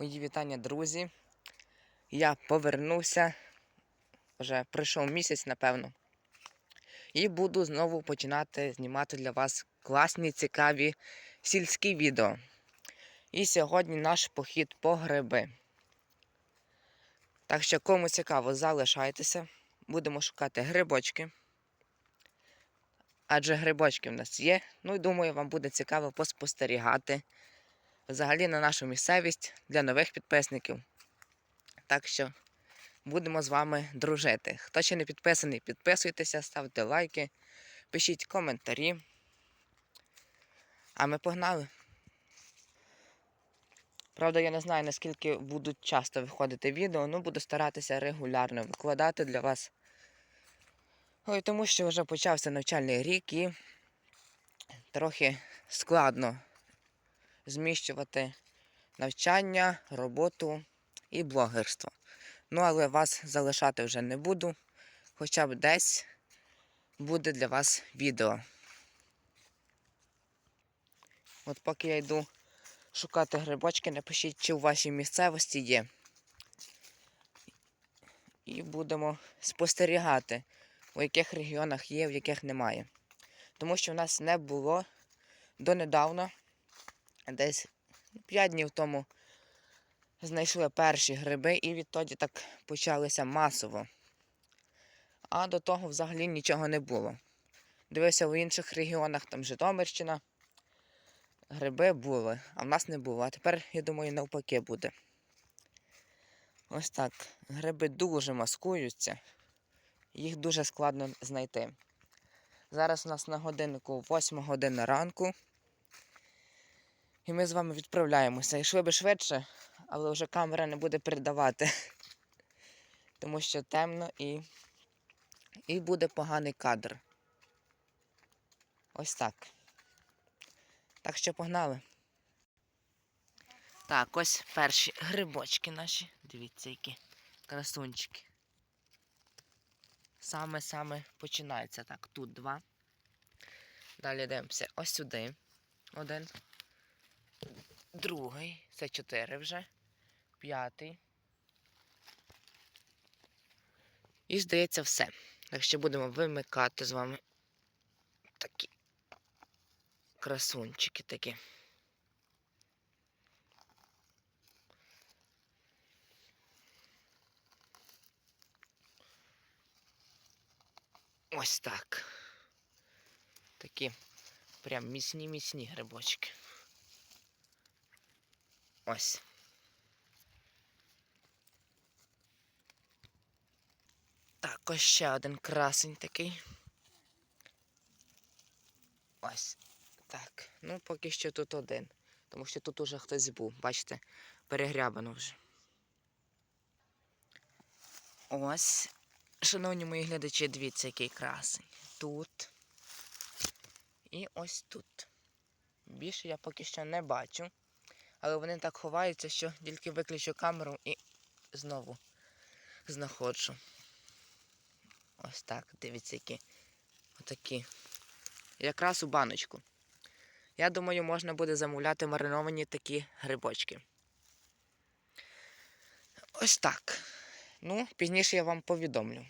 Мої вітання, друзі. Я повернувся. Вже пройшов місяць, напевно. І буду знову починати знімати для вас класні, цікаві сільські відео. І сьогодні наш похід по гриби. Так що, кому цікаво, залишайтеся. Будемо шукати грибочки. Адже грибочки в нас є. Ну і думаю, вам буде цікаво поспостерігати взагалі на нашу місцевість для нових підписників. Так що будемо з вами дружити. Хто ще не підписаний, підписуйтеся, ставте лайки, пишіть коментарі. А ми погнали. Правда, я не знаю, наскільки будуть часто виходити відео, але буду старатися регулярно викладати для вас. Ой, тому що вже почався навчальний рік і трохи складно зміщувати навчання, роботу і блогерство. Ну, але вас залишати вже не буду. Хоча б десь буде для вас відео. От поки я йду шукати грибочки, напишіть, чи у вашій місцевості є. І будемо спостерігати, у яких регіонах є, в яких немає. Тому що в нас не було донедавна десь 5 днів тому знайшли перші гриби і відтоді так почалися масово. А до того взагалі нічого не було. Дивився в інших регіонах, там Житомирщина. Гриби були, а в нас не було. А тепер, я думаю, навпаки буде. Ось так. Гриби дуже маскуються, їх дуже складно знайти. Зараз у нас на годиннику 8 година ранку. І ми з вами відправляємося. Йшли би швидше, але вже камера не буде передавати. Тому що темно і, і буде поганий кадр. Ось так. Так що погнали. Так, ось перші грибочки наші. Дивіться, які красунчики. Саме-саме починається. Так, тут два. Далі дивимося ось сюди. Один. Другий. Це чотири вже. П'ятий. І здається все. Так що будемо вимикати з вами такі красунчики такі. Ось так. Такі прям міцні-міцні грибочки. Ось. Так, ось ще один красень такий. Ось. Так. Ну, поки що тут один. Тому що тут уже хтось був. Бачите, перегрябано вже. Ось. Шановні мої глядачі, дивіться, який красень. Тут. І ось тут. Більше я поки що не бачу. Але вони так ховаються, що тільки виключу камеру і знову знаходжу. Ось так, дивіться, які отакі. Якраз у баночку. Я думаю, можна буде замовляти мариновані такі грибочки. Ось так. Ну, пізніше я вам повідомлю.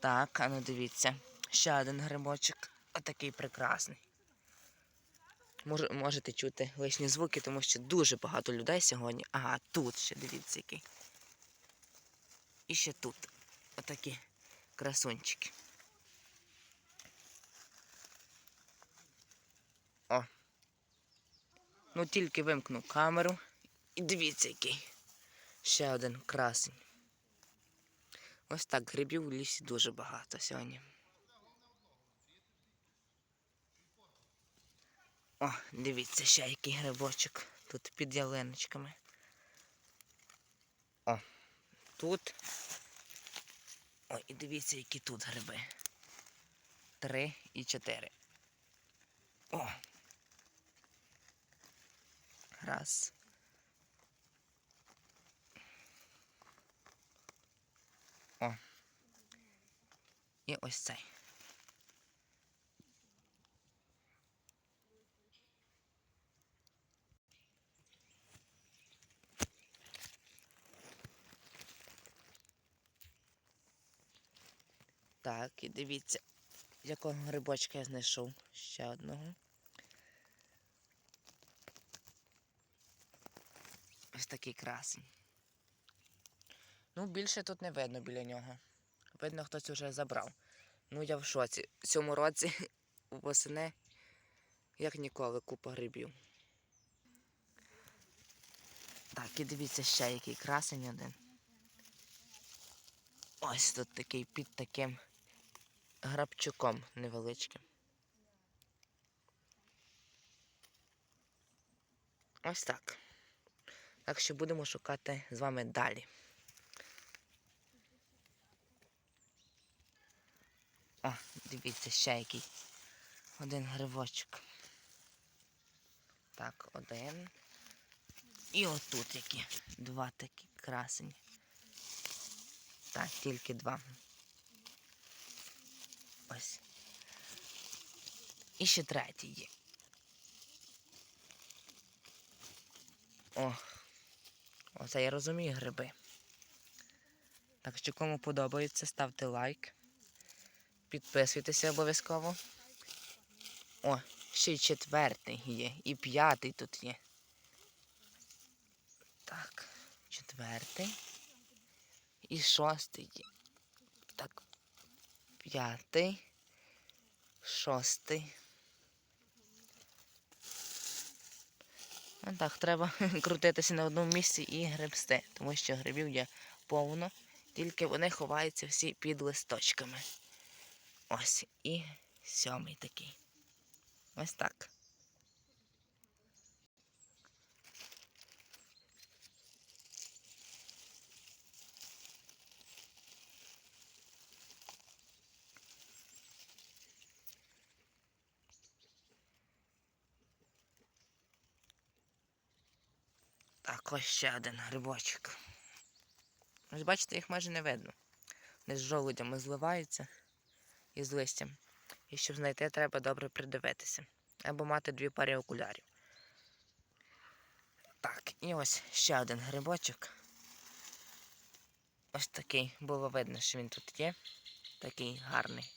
Так, а ну дивіться. Ще один грибочок. Отакий прекрасний. Мож, можете чути лишні звуки, тому що дуже багато людей сьогодні. Ага, тут ще дивіться який. І ще тут. Отакі красунчики. О. Ну тільки вимкну камеру. І дивіться який. Ще один красень. Ось так грибів у лісі дуже багато сьогодні. О, дивіться, ще який грибочок. Тут під ялиночками. О, тут. Ой, і дивіться, які тут гриби. Три і чотири. О. Раз. О. І ось цей. Так, і дивіться, якого грибочка я знайшов. Ще одного. Ось такий красень. Ну, більше тут не видно біля нього. Видно, хтось уже забрав. Ну, я в шоці. В цьому році восени, як ніколи, купа грибів. Так, і дивіться ще який красень один. Ось тут такий під таким грабчуком невеличким. Ось так. Так що будемо шукати з вами далі. О, дивіться, ще який. Один грибочок. Так, один. І отут які. Два такі красені. Так, тільки два. Ось. І ще третій є. О, оце я розумію гриби. Так що кому подобається, ставте лайк. Підписуйтеся обов'язково. О, ще й четвертий є. І п'ятий тут є. Так, четвертий. І шостий є. П'ятий. Шостий. Так, треба крутитися на одному місці і гребсти, тому що грибів є повно, тільки вони ховаються всі під листочками. Ось і сьомий такий. Ось так. Так, ось ще один грибочок. Ось бачите, їх майже не видно. Вони з жолудями зливаються і з листям. І щоб знайти, треба добре придивитися. Або мати дві пари окулярів. Так, і ось ще один грибочок. Ось такий. Було видно, що він тут є. Такий гарний.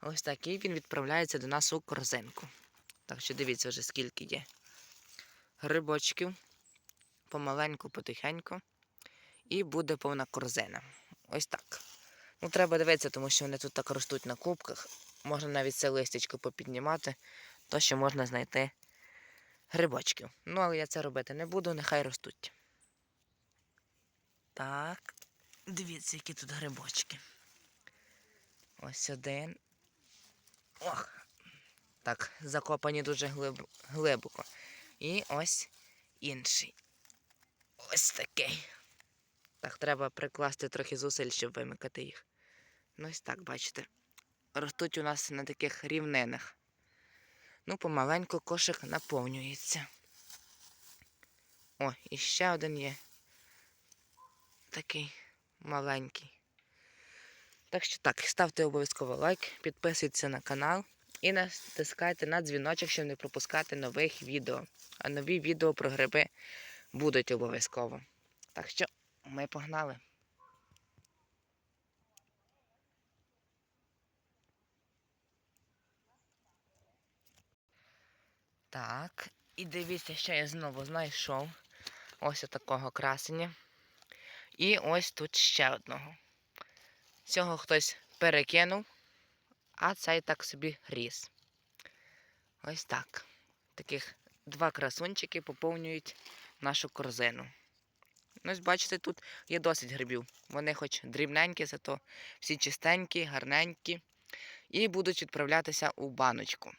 Ось такий він відправляється до нас у корзинку. Так що дивіться вже скільки є грибочків. Помаленьку, потихеньку. І буде повна корзина. Ось так. Ну, треба дивитися, тому що вони тут так ростуть на кубках. Можна навіть це листячко попіднімати, то що можна знайти грибочків. Ну, але я це робити не буду, нехай ростуть. Так, дивіться, які тут грибочки. Ось один. Ох. Так, закопані дуже глиб... глибоко. І ось інший. Ось такий. Так, треба прикласти трохи зусиль, щоб вимикати їх. Ну, ось так, бачите. Ростуть у нас на таких рівнинах. Ну, помаленьку кошик наповнюється. О, і ще один є. Такий маленький. Так що так, ставте обов'язково лайк, підписуйтесь на канал і натискайте на дзвіночок, щоб не пропускати нових відео. А нові відео про гриби будуть обов'язково. Так що ми погнали. Так, і дивіться, що я знову знайшов. Ось такого красення. І ось тут ще одного. Цього хтось перекинув, а цей так собі ріс. Ось так. Таких два красунчики поповнюють нашу корзину. Ну, ось бачите, тут є досить грибів. Вони хоч дрібненькі, зато всі чистенькі, гарненькі. І будуть відправлятися у баночку.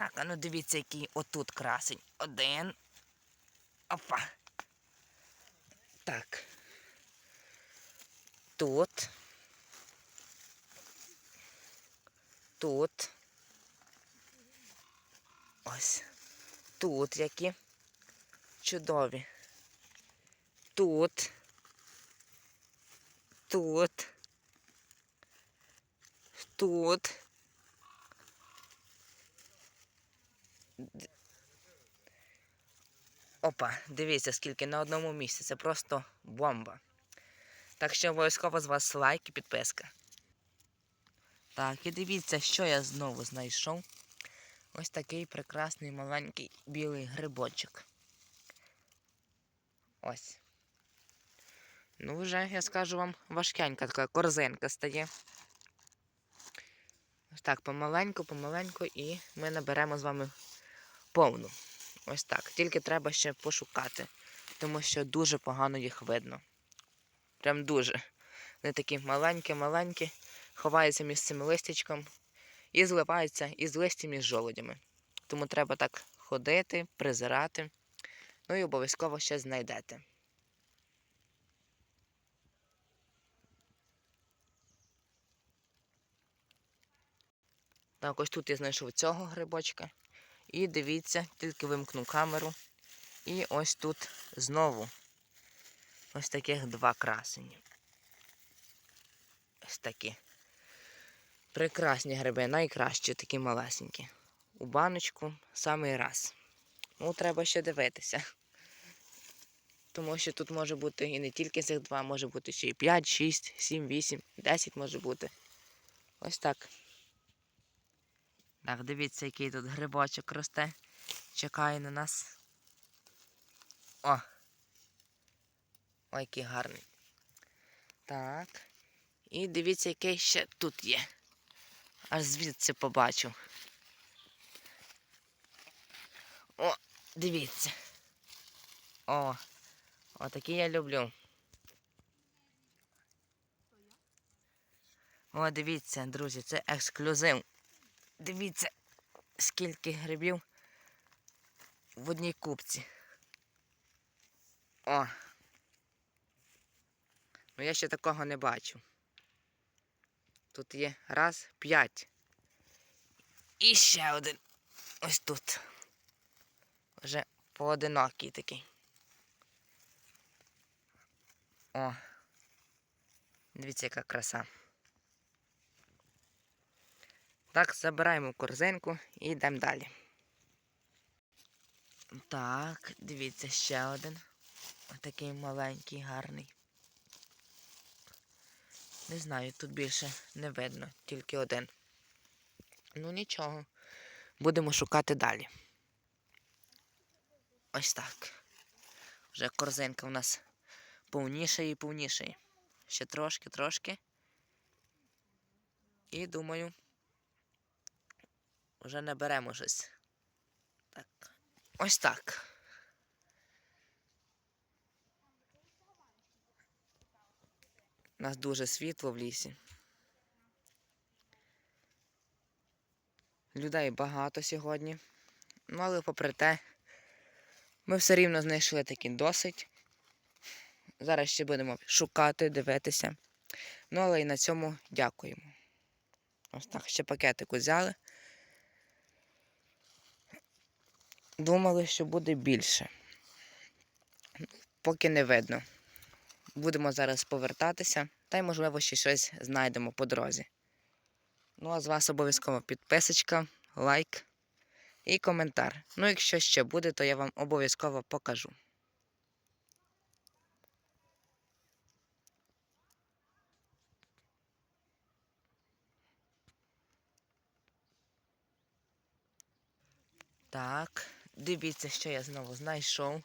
Так, а ну дивіться, який отут красень. Один. Опа. Так. Тут. Тут. Ось. Тут які. Чудові. Тут. Тут. тут. Опа, дивіться, скільки на одному місці. Це просто бомба. Так що обов'язково з вас лайк і підписка. Так, і дивіться, що я знову знайшов. Ось такий прекрасний маленький білий грибочок. Ось. Ну, вже, я скажу вам, важкенька така корзинка стає. Ось так, помаленьку, помаленьку, і ми наберемо з вами повну. Ось так. Тільки треба ще пошукати, тому що дуже погано їх видно. Прям дуже. Вони такі маленькі-маленькі, ховаються між цим листячком і зливаються із листям із жолудями. Тому треба так ходити, призирати. Ну і обов'язково ще знайдете. Так, ось тут я знайшов цього грибочка. І дивіться, тільки вимкну камеру. І ось тут знову ось таких два красені. Ось такі. Прекрасні гриби, найкращі, такі малесенькі. У баночку самий раз. Ну, треба ще дивитися. Тому що тут може бути і не тільки цих два, може бути ще і 5, 6, 7, 8, 10 може бути. Ось так. Так, дивіться, який тут грибочок росте. Чекає на нас. О! Ой, який гарний. Так. І дивіться, який ще тут є. Аж звідси побачу. О, дивіться. О, отакі я люблю. О, дивіться, друзі, це ексклюзив. Дивіться, скільки грибів в одній купці. О. Ну я ще такого не бачу. Тут є раз, п'ять. І ще один. Ось тут. Вже поодинокий такий. О. Дивіться, яка краса. Так, забираємо корзинку і йдемо далі. Так, дивіться, ще один. Отакий маленький, гарний. Не знаю, тут більше не видно, тільки один. Ну нічого. Будемо шукати далі. Ось так. Вже корзинка у нас повніша і повніша. Ще трошки, трошки. І думаю, вже не беремо щось. Так. Ось так. У нас дуже світло в лісі. Людей багато сьогодні. Ну, але попри те, ми все рівно знайшли таки досить. Зараз ще будемо шукати, дивитися. Ну, але і на цьому дякуємо. Ось так, ще пакетик взяли. Думали, що буде більше. Поки не видно. Будемо зараз повертатися, та й, можливо, ще щось знайдемо по дорозі. Ну, а з вас обов'язково підписочка, лайк і коментар. Ну, якщо ще буде, то я вам обов'язково покажу. Так, дивіться, що я знову знайшов.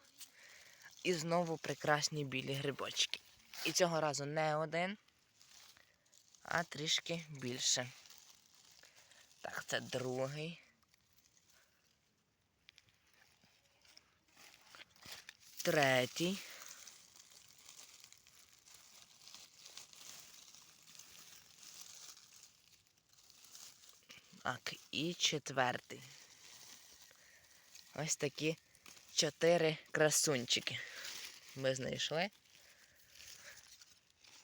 І знову прекрасні білі грибочки. І цього разу не один, а трішки більше. Так, це другий. Третій. Так, і четвертий. Ось такі чотири красунчики. Ми знайшли.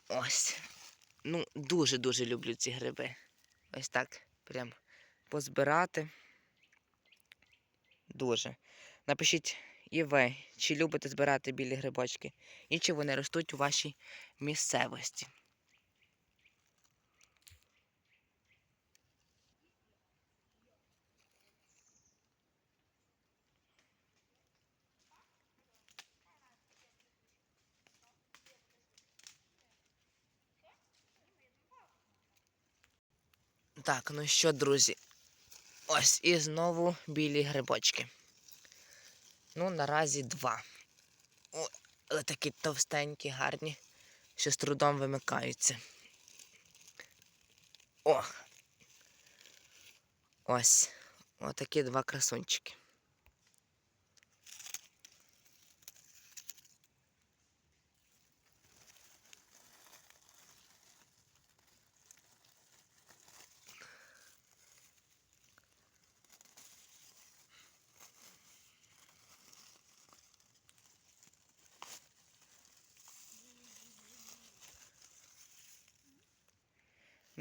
Ось. Ну, дуже-дуже люблю ці гриби. Ось так. Прям позбирати. Дуже. Напишіть і ви, чи любите збирати білі грибочки, і чи вони ростуть у вашій місцевості. Так, ну що, друзі? Ось і знову білі грибочки. Ну, наразі два. О, але такі товстенькі, гарні, що з трудом вимикаються. О! Ось. Отакі два красунчики.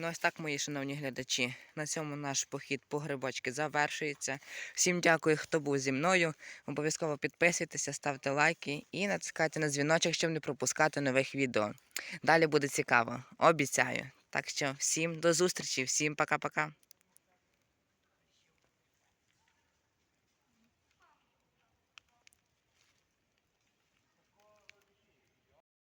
Ну, ось так, мої шановні глядачі. На цьому наш похід по грибочки завершується. Всім дякую, хто був зі мною. Обов'язково підписуйтеся, ставте лайки і натискайте на дзвіночок, щоб не пропускати нових відео. Далі буде цікаво, обіцяю. Так що всім до зустрічі, всім пока-пока.